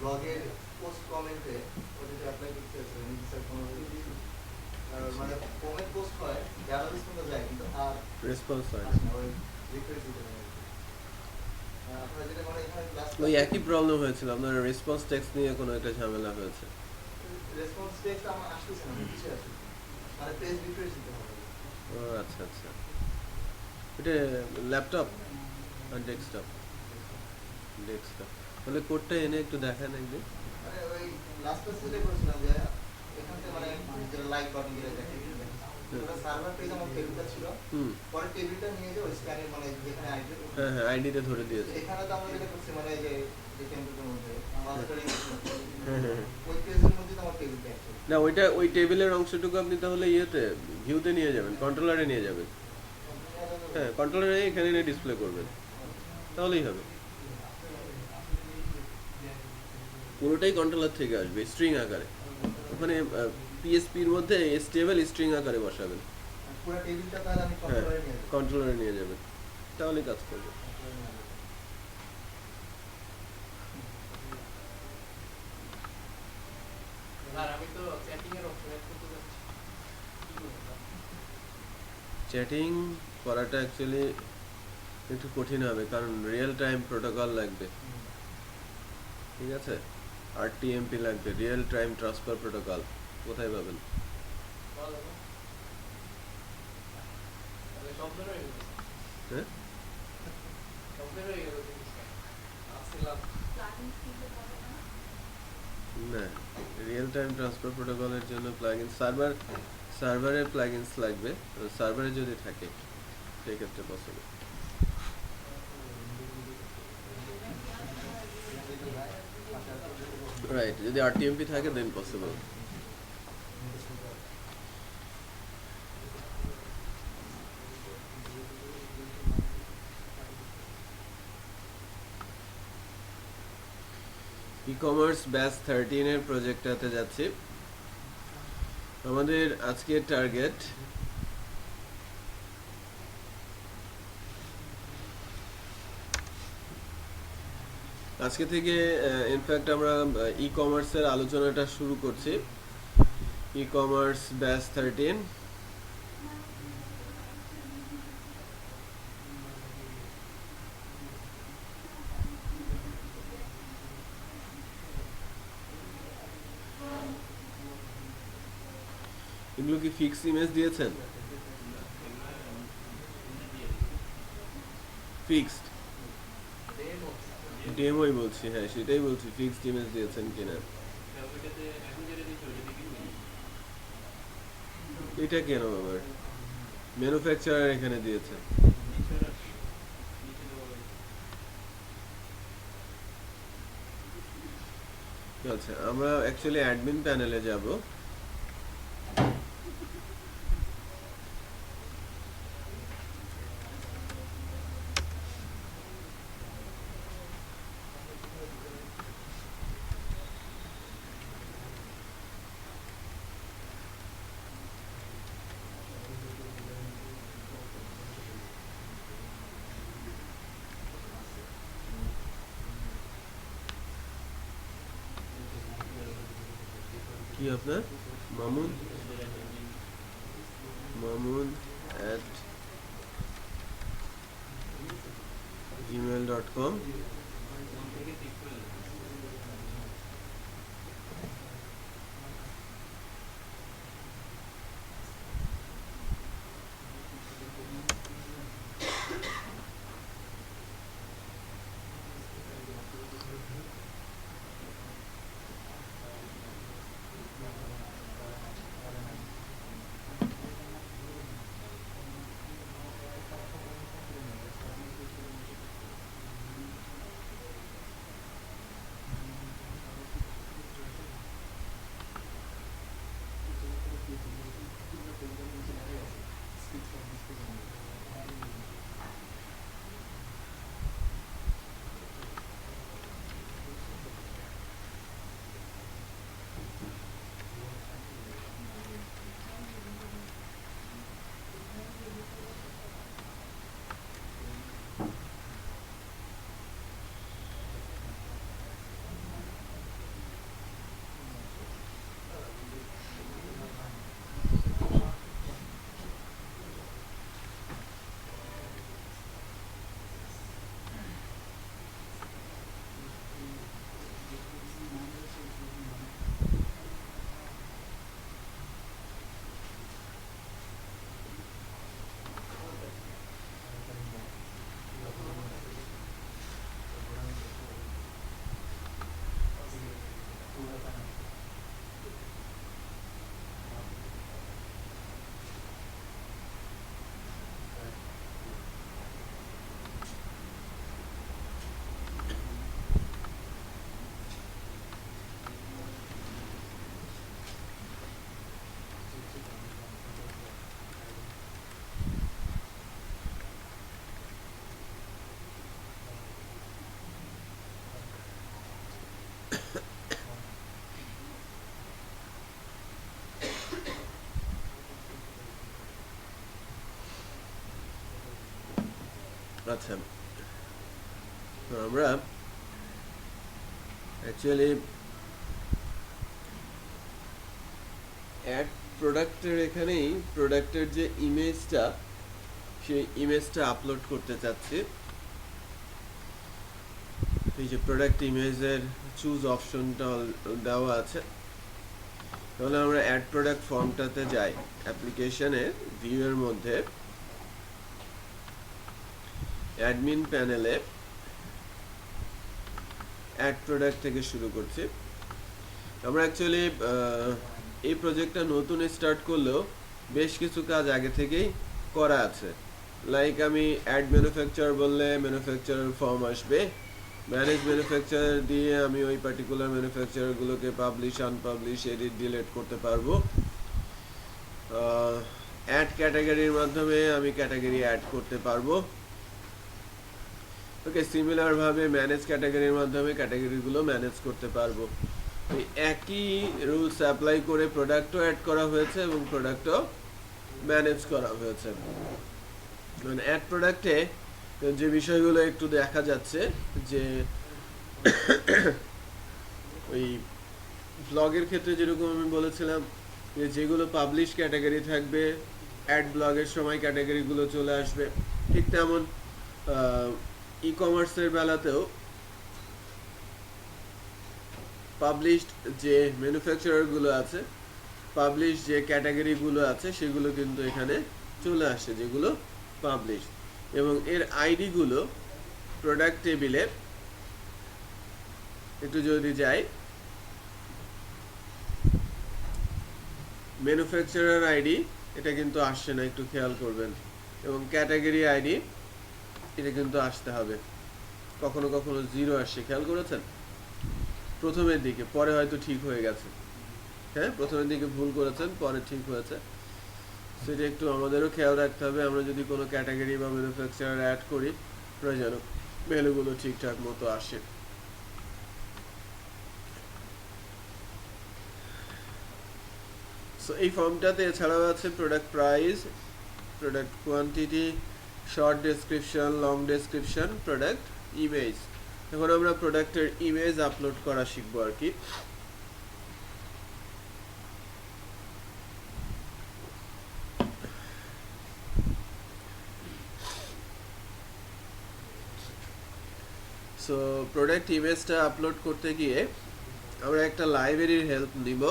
ব্লগের পোস্ট কমেন্টে ওটা অ্যাপ্লাই করতে আছে স্যার কোনো মানে কমেন্ট পোস্ট হয় যারা রেসপন্স যায় কিন্তু আর রেসপন্স হয় না। ওই রিকোয়েস্ট দিতে আর ওই একই প্রবলেম হয়েছিল আপনার রেসপন্স টেক্সট নিয়ে কোনো একটা ঝামেলা হয়েছে। রেসপন্স টেক্সট আমার আসতেছে না কিছু আসে মানে পেজ রিফ্রেশ দিতে হবে। ও আচ্ছা আচ্ছা। এটা ল্যাপটপ আর ডেস্কটপ ডেস্কটপ তাহলে কোডটা এনে একটু দেখান একদিন মানে মানে যেটা লাইক বাটন যেটা দেখে ওটা সার্ভার পেজ আমার টেবিলটা ছিল। হুম। পরে টেবিলটা নিয়ে যে ওই স্ক্যানে মানে হ্যাঁ হ্যাঁ আইডিটা ধরে দিয়েছে। হ্যাঁ, হ্যাঁ, হ্যাঁ। না ওইটা ওই টেবিলের অংশটুকু আপনি তাহলে ইয়েতে ভিউতে নিয়ে যাবেন কন্ট্রোলারে নিয়ে যাবেন। হ্যাঁ কন্ট্রোলারে এখানে ডিসপ্লে করবেন। তাহলেই হবে। পুরোটাই কন্ট্রোলার থেকে আসবে স্ট্রিং আকারে। ওখানে পিএসপির মধ্যে স্টেবল স্ট্রিং আকারে বসাবেন। তাহলে আমি হ্যাঁ কন্ট্রোলারে নিয়ে যাব। কন্ট্রোলারে নিয়ে যাবেন। তাহলেই কাজ করবে। আর আমি তো চ্যাটিং এর অপশন অ্যাড করতে যাচ্ছি। কি করব? চ্যাটিং করাটা অ্যাকচুয়ালি একটু কঠিন হবে কারণ রিয়েল টাইম প্রোটোকল লাগবে। ঠিক আছে? আরটিএমপি লাগবে রিয়েল টাইম ট্রান্সফার প্রোটোকল কোথায় পাবেন। হ্যাঁ। না রিয়েল টাইম ট্রান্সফার প্রোটোকলের জন্য প্লাগইন সার্ভার সার্ভারের প্লাগইনস লাগবে সার্ভারে যদি থাকে সেই ক্ষেত্রে পসিবল রাইট যদি আরটিএমপি থাকে then possible e commerce batch থার্টিনের প্রজেক্টটাতে যাচ্ছি। আমাদের আজকের টার্গেট আজকে থেকে ইনফ্যাক্ট আমরা ই কমার্সের আলোচনাটা শুরু করছি। ই কমার্স ব্যাচ থার্টিন এগুলো কি ফিক্স ইমেজ দিয়েছেন? ফিক্সড। ডেমোই বলছি হ্যাঁ সেটাই বলছি ফিক্সড ইমেজ দিয়েছেন কিনা? এটা কেন আবার? ম্যানুফ্যাকচারার এখানে দিয়েছে। আচ্ছা আমরা অ্যাকচুয়ালি অ্যাডমিন প্যানেলে যাব। আপনার Mamun Mamun at Gmail dot com Gracias. আচ্ছা তো আমরা অ্যাকচুয়ালি অ্যাড প্রোডাক্টের এখানেই প্রোডাক্টের যে ইমেজটা সেই ইমেজটা আপলোড করতে চাচ্ছি। এই যে প্রোডাক্ট ইমেজের চুজ অপশনটা দেওয়া আছে। তাহলে আমরা অ্যাড প্রোডাক্ট ফর্মটাতে যাই। অ্যাপ্লিকেশনে ভিউ এর মধ্যে। অ্যাডমিন প্যানেলে অ্যাড প্রোডাক্ট থেকে শুরু করছি। আমরা অ্যাকচুয়ালি এই প্রজেক্টটা নতুন স্টার্ট করলেও বেশ কিছু কাজ আগে থেকেই করা আছে। লাইক আমি অ্যাড ম্যানুফ্যাকচার বললে ম্যানুফ্যাকচারের ফর্ম আসবে। ম্যানেজ ম্যানুফ্যাকচার দিয়ে আমি ওই পার্টিকুলার ম্যানুফ্যাকচারগুলোকে পাবলিশ আনপাবলিশ এডিট ডিলেট করতে পারব। অ্যাড ক্যাটাগরির মাধ্যমে আমি ক্যাটাগরি অ্যাড করতে পারব। ওকে সিমিলার ভাবে ম্যানেজ ক্যাটাগরির মাধ্যমে ক্যাটাগরিগুলো ম্যানেজ করতে পারব। একই রুলস অ্যাপ্লাই করে প্রোডাক্টও অ্যাড করা হয়েছে এবং প্রোডাক্টও ম্যানেজ করা হয়েছে। মানে অ্যাড প্রোডাক্টে যে বিষয়গুলো একটু দেখা যাচ্ছে যে ওই ব্লগের ক্ষেত্রে যেরকম আমি বলেছিলাম যে যেগুলো পাবলিশ ক্যাটাগরি থাকবে অ্যাড ব্লগের সময় ক্যাটাগরিগুলো চলে আসবে, ঠিক তেমন ই কমার্সের বেলাতেও পাবলিশড যে ম্যানুফ্যাকচারারগুলো আছে পাবলিশ যে ক্যাটাগরিগুলো আছে, সেগুলো কিন্তু এখানে চলে আসে যেগুলো পাবলিশ এবং এর আইডিগুলো প্রোডাক্ট টেবিলে একটু যদি যাই ম্যানুফ্যাকচারার আইডি এটা কিন্তু আসছে না, একটু খেয়াল করবেন। এবং ক্যাটাগরি আইডি এটা কিন্তু আসতে হবে। কখনো কখনো জিরো আসছে খেয়াল করেছেন? প্রথমের দিকে, পরে হয়তো ঠিক হয়ে গেছে। হ্যাঁ প্রথমের দিকে ভুল করেছেন, পরে ঠিক হয়েছে। সেটা একটু আমাদেরও খেয়াল রাখতে হবে। আমরা যদি কোনো ক্যাটাগরি বা ম্যানুফ্যাকচারার অ্যাড করি প্রয়োজন ভ্যালুগুলো ঠিকঠাক মতো আসে। এই ফর্মটাতে এছাড়াও আছে product price product quantity short description long description product image এখন আমরা প্রোডাক্টের ইমেজ আপলোড করা শিখব আর কি। সো প্রোডাক্ট ইমেজটা আপলোড করতে গিয়ে আমরা একটা লাইব্রেরির হেল্প নিব।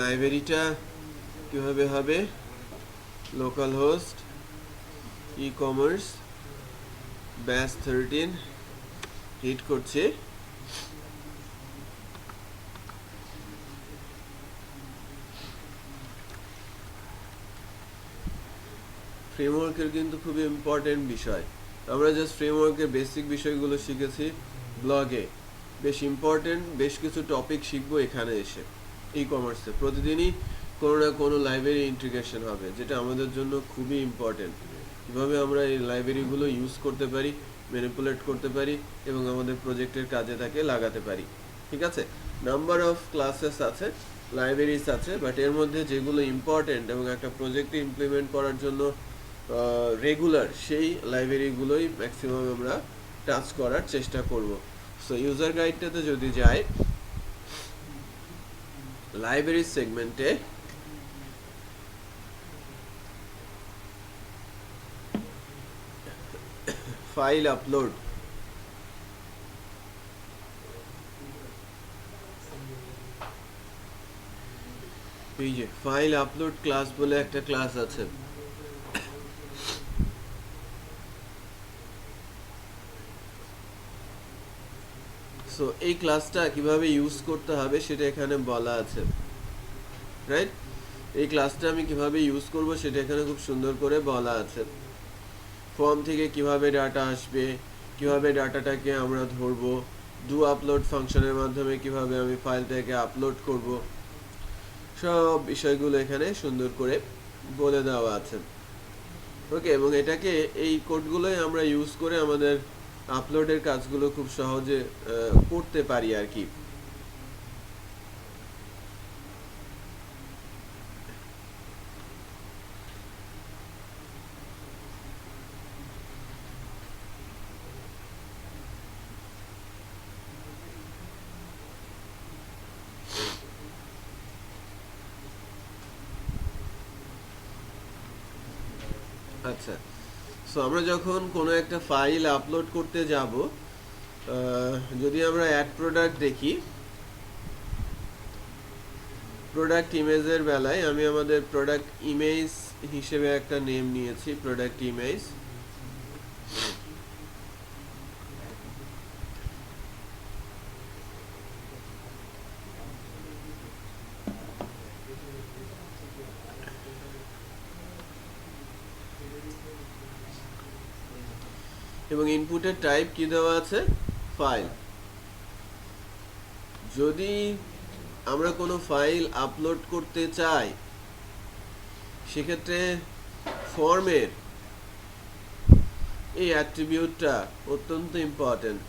লাইব্রেরিটা কীভাবে হবে? Local host e commerce batch thirteen hit করছে। ফ্রেমওয়ার্কের কিন্তু খুবই ইম্পর্টেন্ট বিষয়। আমরা জাস্ট ফ্রেমওয়ার্কের বেসিক বিষয়গুলো শিখেছি ব্লগে বেশ ইম্পর্টেন্ট বেশ কিছু টপিক শিখব এখানে এসে। ই কমার্সে প্রতিদিনই কোনো না কোনো লাইব্রেরি ইন্টিগ্রেশন হবে, যেটা আমাদের জন্য খুবই ইম্পর্টেন্ট কীভাবে আমরা এই লাইব্রেরিগুলো ইউজ করতে পারি ম্যানিপুলেট করতে পারি, এবং আমাদের প্রজেক্টের কাজে তাকে লাগাতে পারি। ঠিক আছে? নাম্বার অফ ক্লাসেস আছে লাইব্রেরিজ আছে বাট এর মধ্যে যেগুলো ইম্পর্টেন্ট এবং একটা প্রজেক্টে ইমপ্লিমেন্ট করার জন্য রেগুলার সেই লাইব্রেরিগুলোই ম্যাক্সিমাম আমরা টাচ করার চেষ্টা করব। সো ইউজার গাইডটাতে যদি যাই লাইব্রেরি সেগমেন্টে ফাইল আপলোড এই যে ফাইল আপলোড ক্লাস বলে একটা ক্লাস আছে সো এই ক্লাসটা কীভাবে ইউজ করতে হবে সেটা এখানে বলা আছে রাইট এই ক্লাসটা আমি কীভাবে ইউজ করব সেটা এখানে খুব সুন্দর করে বলা আছে। ফর্ম থেকে কীভাবে ডাটা আসবে, কীভাবে ডাটাটাকে আমরা ধরবো ডু আপলোড ফাংশনের মাধ্যমে কীভাবে আমি ফাইলটাকে আপলোড করব, সব বিষয়গুলো এখানে সুন্দর করে বলে দেওয়া আছে। ওকে এবং এটাকে এই কোডগুলোই আমরা ইউজ করে আমাদের আপলোডের কাজগুলো খুব সহজে করতে পারি আর কি আচ্ছা সো আমরা যখন কোনো একটা ফাইল আপলোড করতে যাব যদি আমরা অ্যাড প্রোডাক্ট দেখি প্রোডাক্ট ইমেজের বেলায় আমি আমাদের প্রোডাক্ট ইমেজ হিসেবে একটা নেম নিয়েছি প্রোডাক্ট ইমেজ ইনপুটের টাইপ কি দেওয়া আছে? ফাইল। যদি আমরা কোনো ফাইল আপলোড করতে চাই, সেক্ষেত্রে ফর্মের এই অ্যাট্রিবিউটটা অত্যন্ত ইম্পর্ট্যান্ট।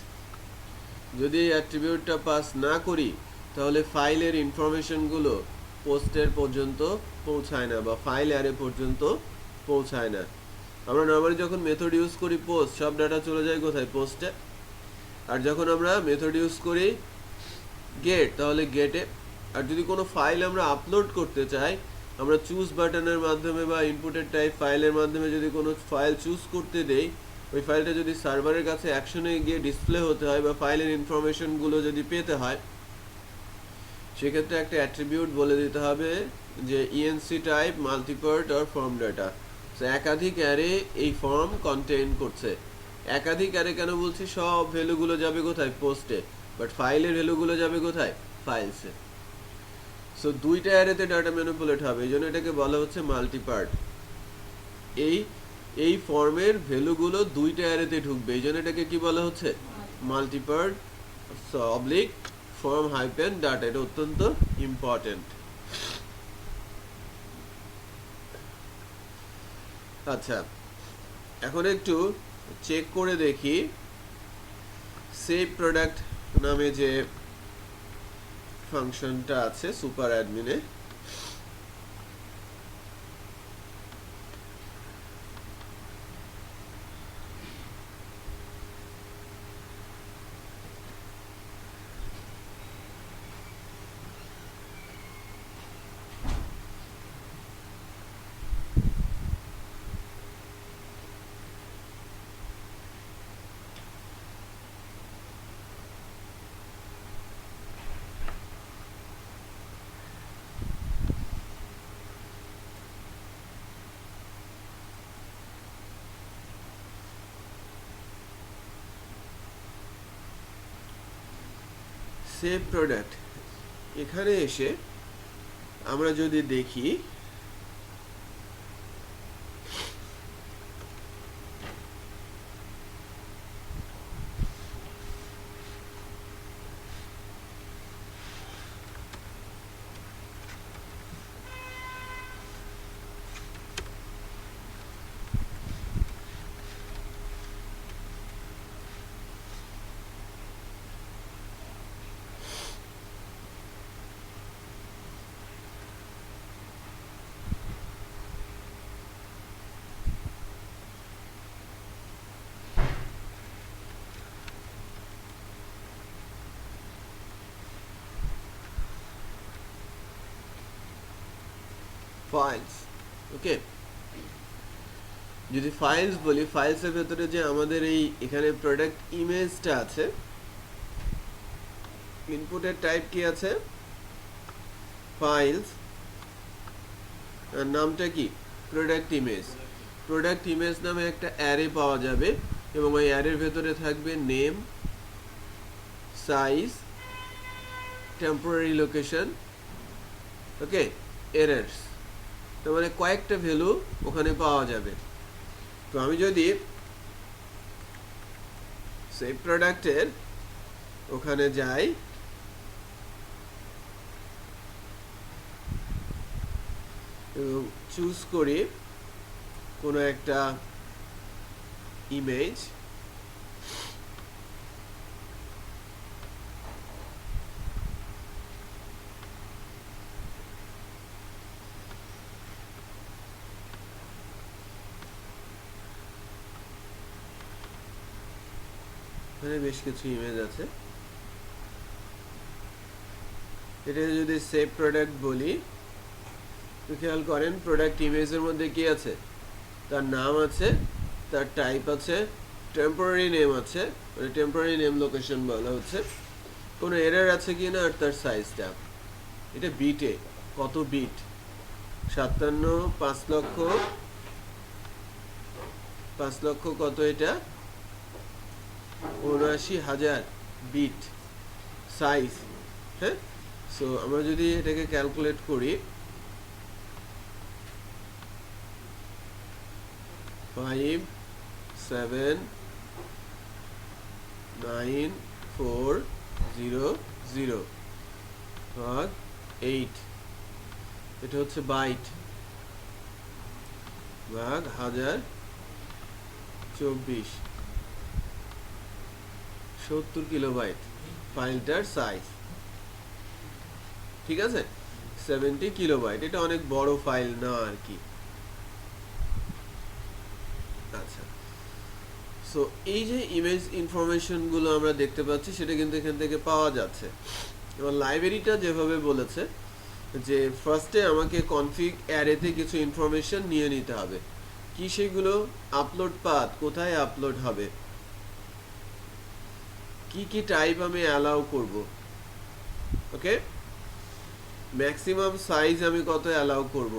যদি এই অ্যাট্রিবিউটটা পাস না করি, তাহলে ফাইলের ইনফরমেশনগুলো পোস্টের পর্যন্ত পৌঁছায় না বা ফাইল অ্যারে পর্যন্ত পৌঁছায় না। আমরা নর্মালি যখন মেথড ইউজ করি পোস্ট সব ডাটা চলে যায় কোথায়? পোস্টে আর যখন আমরা মেথড ইউজ করি গেট তাহলে গেটে আর যদি কোনো ফাইল আমরা আপলোড করতে চাই, আমরা চুজ বাটনের মাধ্যমে বা ইনপুটের টাইপ ফাইলের মাধ্যমে যদি কোনো ফাইল চুজ করতে দেই, ওই ফাইলটা যদি সার্ভারের কাছে অ্যাকশনে গিয়ে ডিসপ্লে হতে হয় বা ফাইলের ইনফরমেশনগুলো যদি পেতে হয়, সেক্ষেত্রে একটা অ্যাট্রিবিউট বলে দিতে হবে যে ইএনসি টাইপ মাল্টিপার্ট আর ফর্ম ডাটা তো একাধিক অ্যারে এই ফর্ম কন্টেন করছে। একাধিক অ্যারে কেন বলছি? সব ভ্যালুগুলো যাবে কোথায়? পোস্টে বাট ফাইলের ভ্যালুগুলো যাবে কোথায়? ফাইলসে সো দুইটা অ্যারেতে ডাটা ম্যানিপুলেট হবে। এই জন্য এটাকে বলা হচ্ছে মাল্টিপার্ট এই এই ফর্মের ভ্যালুগুলো দুইটা অ্যারেতে ঢুকবে। এই জন্য এটাকে কি বলা হচ্ছে? Multipart oblique form hyphen data এটা অত্যন্ত ইম্পর্টেন্ট আচ্ছা এখন একটু চেক করে দেখি। সেভ প্রোডাক্ট নামে যে ফাংশনটা আছে সুপার অ্যাডমিনে সেভ প্রোডাক্ট এখানে এসে আমরা যদি দেখি ফাইলস ওকে যদি ফাইলস বলি ফাইলসের ভেতরে যে আমাদের এই এখানে প্রোডাক্ট ইমেজটা আছে ইনপুটের টাইপ কি আছে? ফাইলস আর নামটা কি? প্রোডাক্ট ইমেজ প্রোডাক্ট ইমেজ নামে একটা অ্যারে পাওয়া যাবে এবং ওই অ্যারের ভেতরে থাকবে name size temporary location okay errors তার মানে কয়েকটা ভ্যালু ওখানে পাওয়া যাবে। তো আমি যদি সেই প্রোডাক্টের ওখানে যাই, এবং চুজ করি কোনো একটা ইমেজ এখানে বেশ কিছু ইমেজ আছে। এটা যদি সেভ প্রোডাক্ট বলি, তো খেয়াল করেন প্রোডাক্ট ইমেজের মধ্যে কি আছে? তার নাম আছে, তার টাইপ আছে টেম্পোরারি নেম আছে মানে টেম্পোরারি নেম লোকেশন বলা হচ্ছে। কোনো এরার আছে কি না? আর তার সাইজটা এটা বিটে কত বিট সাতান্ন, পাঁচ লক্ষ। পাঁচ লক্ষ কত এটা? উনআশি হাজার বিট সাইজ হ্যাঁ? সো আমরা যদি এটাকে ক্যালকুলেট করি five seven nine four zero zero ভাগ এইট এটা হচ্ছে বাইট ভাগ হাজার চব্বিশ। সত্তর কিলোবাইট ফাইলটার সাইজ ঠিক আছে? সেভেন্টি কিলোবাইট, এটা অনেক বড় ফাইল না আর কি। আচ্ছা। সো এই যে ইমেজ ইনফরমেশনগুলো আমরা দেখতে পাচ্ছি, সেটা কিন্তু এখান থেকে পাওয়া যাচ্ছে। এবার লাইব্রেরিটা যেভাবে বলেছে, যে ফার্স্টে আমাকে কনফিগ অ্যারেতে কিছু ইনফরমেশন নিয়ে নিতে হবে। কি সেগুলো আপলোড পাথ কোথায় আপলোড হবে? কি কি টাইপ আমি অ্যালাউ করব? ওকে ম্যাক্সিমাম সাইজ আমি কত অ্যালাউ করব?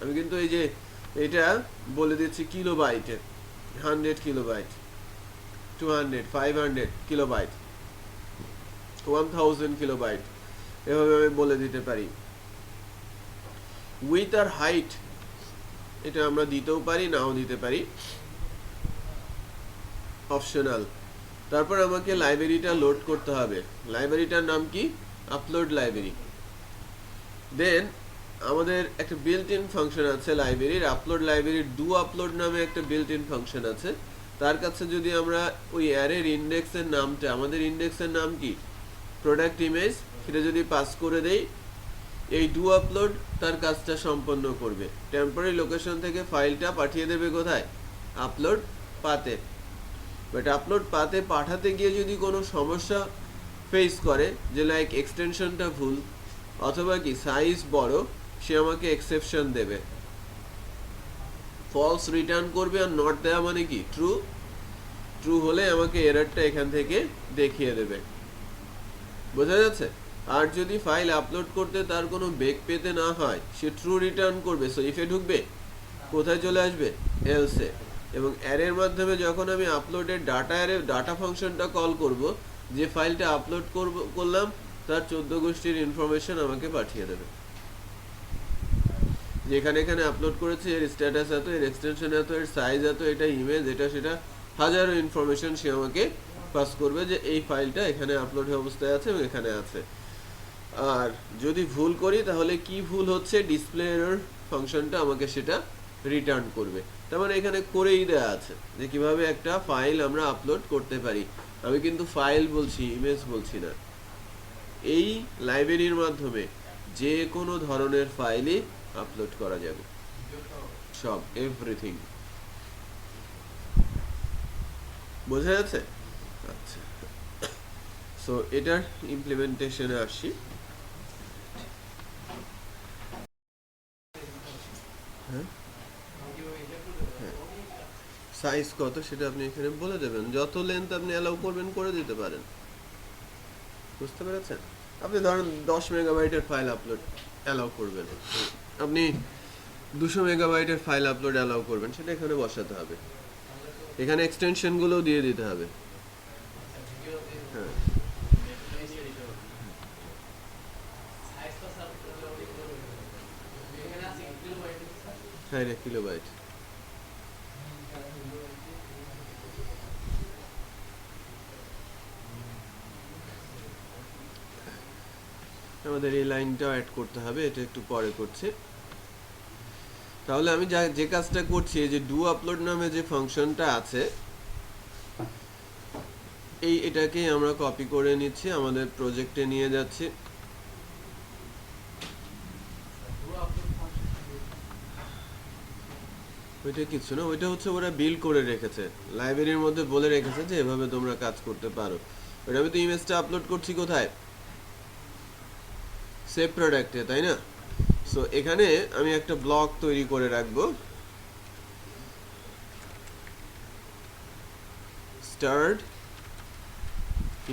আমি কিন্তু এই যে এটা বলে দিচ্ছি কিলো বাইটে hundred kilo byte two hundred five hundred kilo byte one thousand kilo byte এভাবে আমি বলে দিতে পারি। উইথ আর হাইট এটা আমরা দিতেও পারি, নাও দিতে পারি। অপশনাল তারপর আমাকে লাইব্রেরিটা লোড করতে হবে। লাইব্রেরিটার নাম কি? আপলোড লাইব্রেরি দেন আমাদের একটা বিল্ট ইন ফাংশন আছে লাইব্রেরির আপলোড লাইব্রেরির ডু আপলোড নামে একটা বিল্ট ইন ফাংশন আছে। তার কাছে যদি আমরা ওই অ্যারের ইন্ডেক্সের নামটা, আমাদের ইন্ডেক্সের নাম কি? প্রোডাক্ট ইমেজ সেটা যদি পাস করে দেই, এই ডু আপলোড তার কাজটা সম্পন্ন করবে। টেম্পোরারি লোকেশন থেকে ফাইলটা পাঠিয়ে দেবে কোথায়? আপলোড পাতে। বাট আপলোড পাতে পাঠাতে গিয়ে যদি কোনো সমস্যা ফেস করে, যে লাইক এক্সটেনশনটা ভুল, অথবা কি সাইজ বড়, সে আমাকে এক্সেপশন দেবে। ফলস রিটার্ন করবে আর নট দেওয়া মানে কি? ট্রু ট্রু হলে আমাকে এররটা এখান থেকে দেখিয়ে দেবে। বোঝা যাচ্ছে? আর যদি ফাইল আপলোড করতে তার কোনো বেগ পেতে না হয়, সে ট্রু রিটার্ন করবে। সো ইফে ঢুকবে, কোথায় চলে আসবে? এলসে এবং অ্যারের মাধ্যমে যখন আমি আপলোডের ডাটা অ্যারে ডাটা ফাংশনটা কল করব, যে ফাইলটা আপলোড করব, করলাম, তার চোদ্দ গোষ্ঠীর ইনফরমেশন আমাকে পাঠিয়ে দেবে। যেখানে এখানে আপলোড করেছি, এর স্ট্যাটাস এত, এর এক্সটেনশন এত, এর সাইজ এত, এটা ইমেজ এটা সেটা, হাজারো ইনফরমেশন সে আমাকে পাস করবে যে এই ফাইলটা এখানে আপলোড অবস্থায় আছে এবং এখানে আছে। আর যদি ভুল করি, তাহলে কি ভুল হচ্ছে ডিসপ্লে এরর ফাংশনটা আমাকে সেটা রিটার্ন করবে। তার মানে এখানে করেই দেওয়া আছে যে কীভাবে একটা ফাইল আমরা আপলোড করতে পারি। আমি কিন্তু ফাইল বলছি ইমেজ বলছি না। এই লাইব্রেরির মাধ্যমে যে কোনো ধরনের ফাইলই আপলোড করা যাবে। সব এভরিথিং বোঝা যাচ্ছে? আচ্ছা। সো এটার ইমপ্লিমেন্টেশনে আসি। সাইজ কত সেটা আপনি এখানে বলে দেবেন। যত লেন্থ আপনি অ্যালাউ করবেন, করে দিতে পারেন। বুঝতে পেরেছেন? আপনি ধরেন দশ মেগাবাইটের ফাইল আপলোড অ্যালাউ করবেন। আপনি দুশো মেগাবাইটের ফাইল আপলোড অ্যালাউ করবেন, সেটা এখানে বসাতে হবে। এখানে এক্সটেনশনগুলোও দিয়ে দিতে হবে। হ্যাঁ। হ্যাঁ এটা কিলোবাইট আমাদের এই লাইনটাও অ্যাড করতে হবে, এটা একটু পরে করছি। তাহলে আমি যা, যে কাজটা করছি যে ডু আপলোড নামে যে ফাংশনটা আছে, এই এটাকেই আমরা কপি করে নিচ্ছি, আমাদের প্রজেক্টে নিয়ে যাচ্ছি। ওইটা কিছু না, ওইটা হচ্ছে ওরা বিল করে রেখেছে লাইব্রেরির মধ্যে বলে রেখেছে যে এভাবে তোমরা কাজ করতে পারো। ওটা আমি তো ইমেজটা আপলোড করছি কোথায়? সেভ প্রোডাক্টে তাই না? সো এখানে আমি একটা ব্লগ তৈরি করে রাখব। Start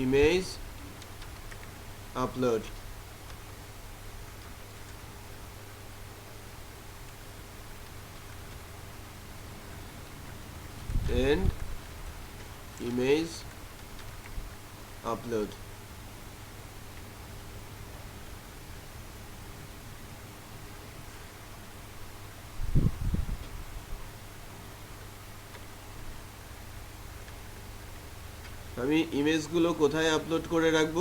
image upload and image upload. আমি ইমেজগুলো কোথায় আপলোড করে রাখব?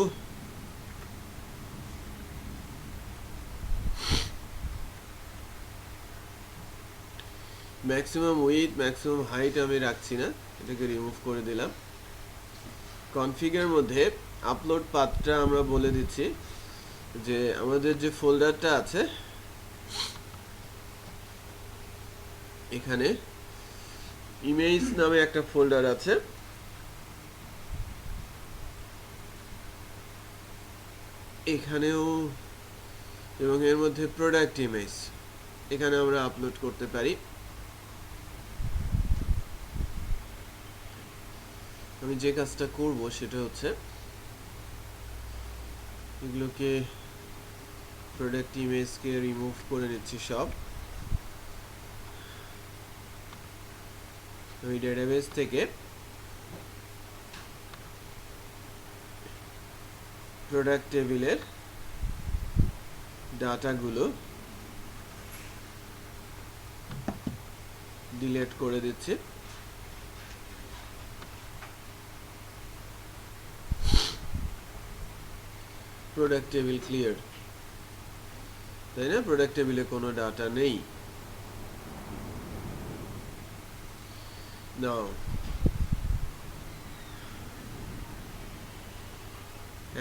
ম্যাক্সিমাম উইথ ম্যাক্সিমাম হাইট আমি রাখছি না, এটাকে রিমুভ করে দিলাম। কনফিগের মধ্যে আপলোড পাথটা আমরা বলে দিচ্ছি যে আমাদের যে ফোল্ডারটা আছে, এখানে ইমেজ নামে একটা ফোল্ডার আছে। এখানেও এবং এর মধ্যে প্রোডাক্ট ইমেজ এখানে আমরা আপলোড করতে পারি। আমি যে কাজটা করব সেটা হচ্ছে এগুলোকে প্রোডাক্ট ইমেজকে রিমুভ করে নিচ্ছি সব। ওই ডেটাবেস থেকে প্রোডাক্ট টেবিলের ডাটাগুলো ডিলিট করে দিচ্ছি। প্রোডাক্ট টেবিল ক্লিয়ার তাই না? প্রোডাক্ট টেবিলে কোনো ডাটা নেই। নাও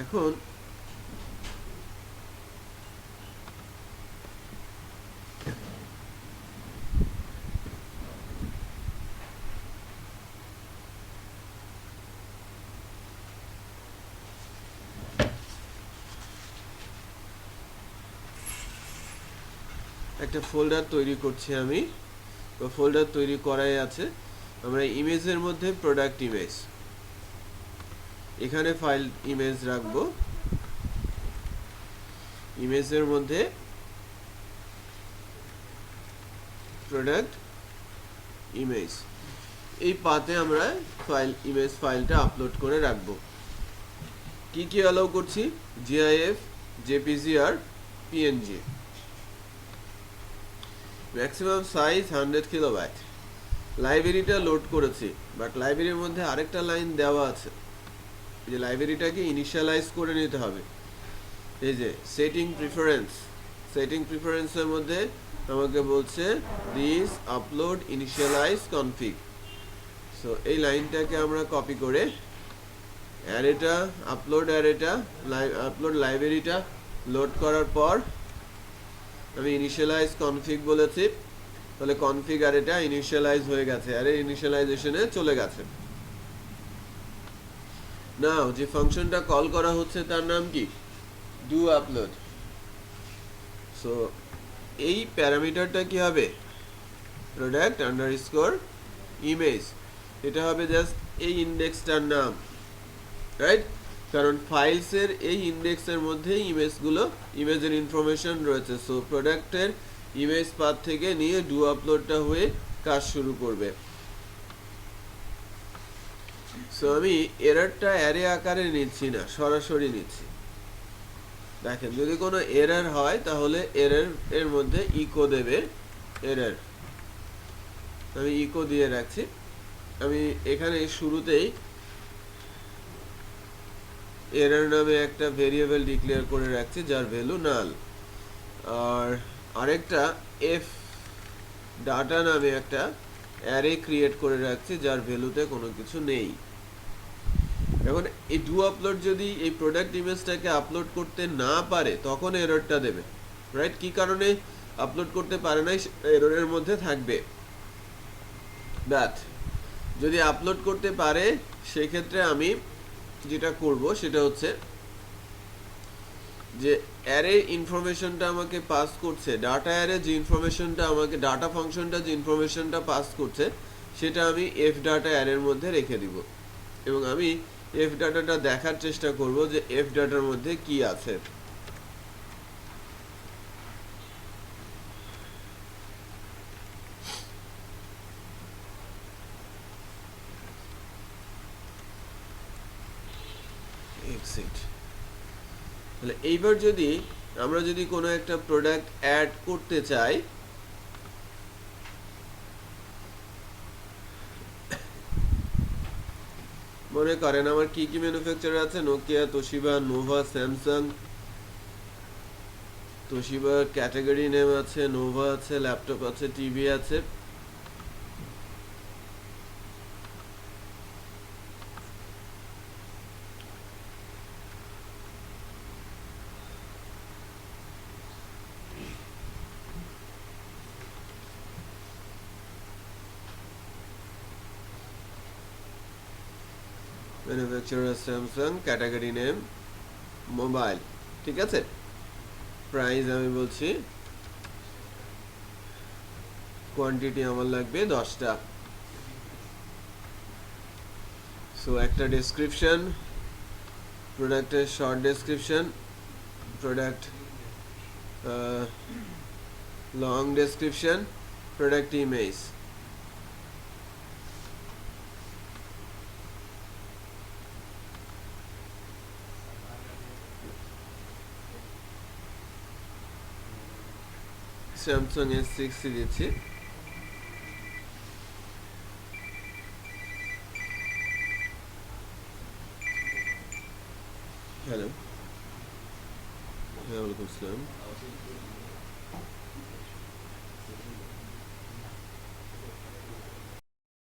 এখন একটা ফোল্ডার তৈরি করছি আমি। তো ফোল্ডার তৈরি করাই আছে। আমরা ইমেজের মধ্যে প্রোডাক্ট ইমেজ এখানে ফাইল ইমেজ রাখব। ইমেজের মধ্যে প্রোডাক্ট ইমেজ এই পাতে আমরা ফাইল ইমেজ ফাইলটা আপলোড করে রাখব। কি কি অ্যালাউ করছি? G I F J P G R P N G maximum size hundred kilo kilobyte লাইব্রেরিটা লোড করেছি বাট লাইব্রেরির মধ্যে আরেকটা লাইন দেওয়া আছে। যে লাইব্রেরিটাকে ইনিশিয়ালাইজ করে নিতে হবে। এই যে সেটিং প্রিফারেন্স সেটিং প্রিফারেন্সের মধ্যে আমাকে বলছে this upload initialize config so এই লাইনটাকে আমরা কপি করে অ্যারেটা আপলোড অ্যারেটা আপলোড লাইব্রেরিটা লোড করার পর আমি ইনিশিয়ালাইজ কনফিগ বলেছি। তাহলে কনফিগ এটা ইনিশিয়ালাইজ হয়ে গেছে। আর ইনিশিয়ালাইজেশনে চলে গেছে। নাও, যে ফাংশনটা কল করা হচ্ছে তার নাম কি? ডু আপলোড সো এই প্যারামিটারটা কি হবে? প্রোডাক্ট আন্ডারস্কোর ইমেজ এটা হবে জাস্ট এই ইন্ডেক্সটার নাম রাইট কারণ ফাইলসের এই ইন্ডেক্সের মধ্যে ইমেজগুলো ইমেজের ইনফরমেশন রয়েছে। সো প্রোডাক্টের ইমেজ পাথ থেকে নিয়ে ডু আপলোডটা হয়ে কাজ শুরু করবে। সো আমি এররটা অ্যারে আকারে নিচ্ছি না, সরাসরি নিচ্ছি। দেখেন, যদি কোনো এরর হয়, তাহলে এরর এর মধ্যে ইকো দেবে এরর আমি ইকো দিয়ে রাখছি। আমি এখানে শুরুতেই এরর নামে একটা ভেরিয়েবল ডিক্লেয়ার করে রাখছি, যার ভ্যালু নাল আর আরেকটা এফ ডাটা নামে একটা অ্যারে ক্রিয়েট করে রাখছি, যার ভ্যালুতে কোনো কিছু নেই। এখন এই ডু আপলোড যদি এই প্রোডাক্ট ইমেজটাকে আপলোড করতে না পারে, তখন এররটা দেবে রাইট কি কারণে আপলোড করতে পারে না এররের মধ্যে থাকবে। দ্যাট যদি আপলোড করতে পারে, সেক্ষেত্রে আমি যেটা করব, সেটা হচ্ছে যে অ্যারে ইনফরমেশনটা আমাকে পাস করছে ডাটা অ্যারে যে ইনফরমেশনটা আমাকে ডাটা ফাংশনটা যে ইনফরমেশনটা পাস করছে, সেটা আমি এফ ডাটা অ্যারের মধ্যে রেখে দিব। এবং আমি এফ ডাটাটা দেখার চেষ্টা করব যে এফ ডাটার মধ্যে কি আছে। তাহলে এইবার যদি আমরা যদি কোনো একটা প্রোডাক্ট অ্যাড করতে চাই মনে করেন আমার কি কি ম্যানুফ্যাকচারার আছে? Nokia Toshiba Nova Samsung Toshiba category name আছে নোভা আছে ল্যাপটপ আছে টিভি আছে। Manufacturer Samsung category name mobile ঠিক আছে? প্রাইস আমি বলছি কোয়ান্টিটি আমার লাগবে দশটা। সো একটা ডেসক্রিপশন প্রোডাক্টের short description product long description product image Samsung S six দিচ্ছি হ্যালো হ্যাঁ ওয়ালাইকুম আসসালাম